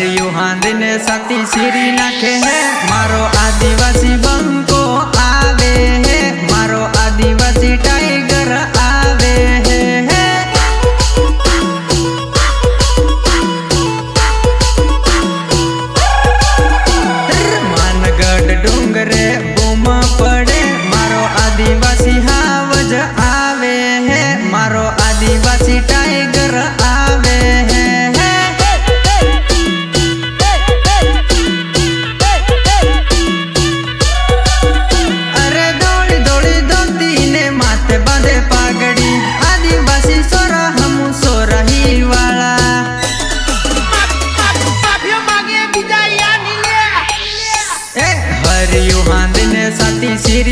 કર્યું હાંદને સાથી સીરી નાખે હે. મારો આદિવાસી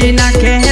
in a care.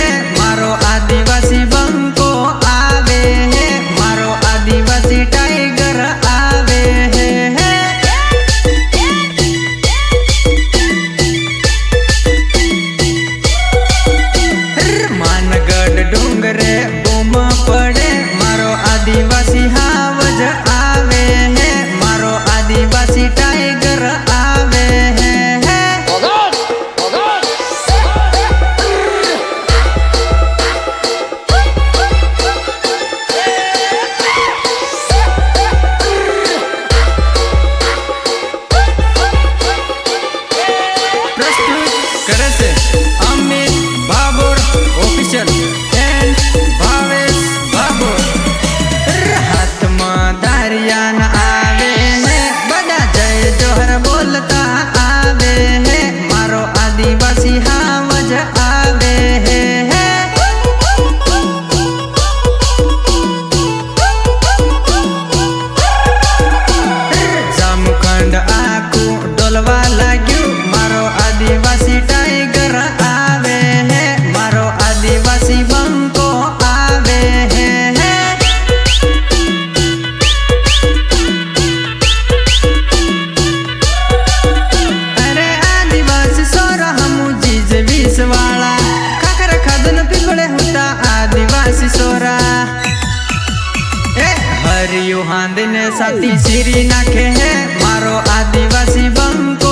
દરિયું હાંદને સાથી ચીરી નાખે હે. મારો આદિવાસી બંકો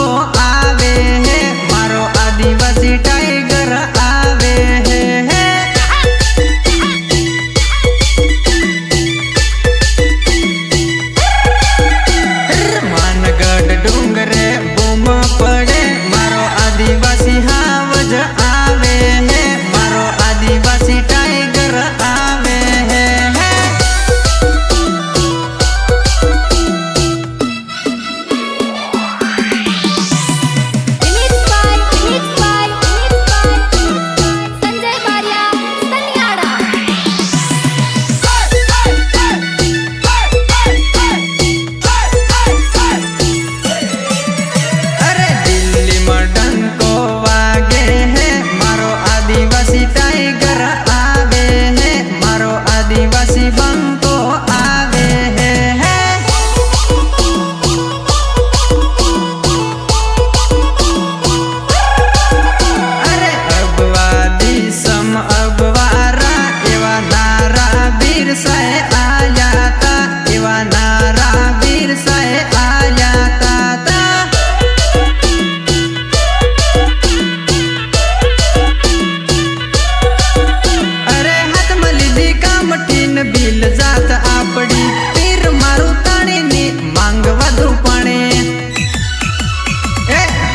આપડી પીર મારું તાણીને માંગ વધુ પડે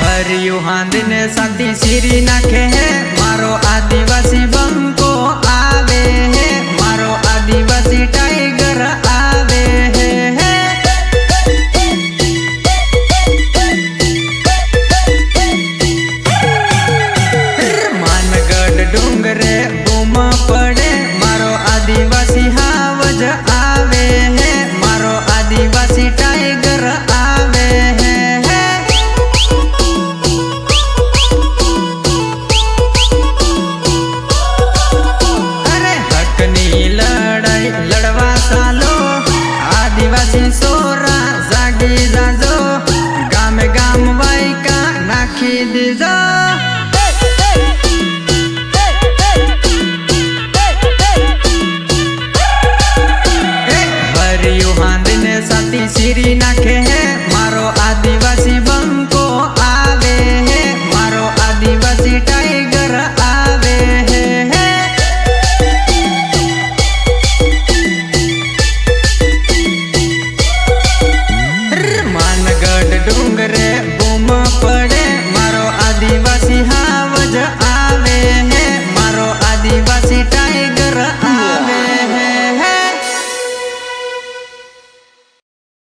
હરિયું હાંદને સાથી સીરી નાખે.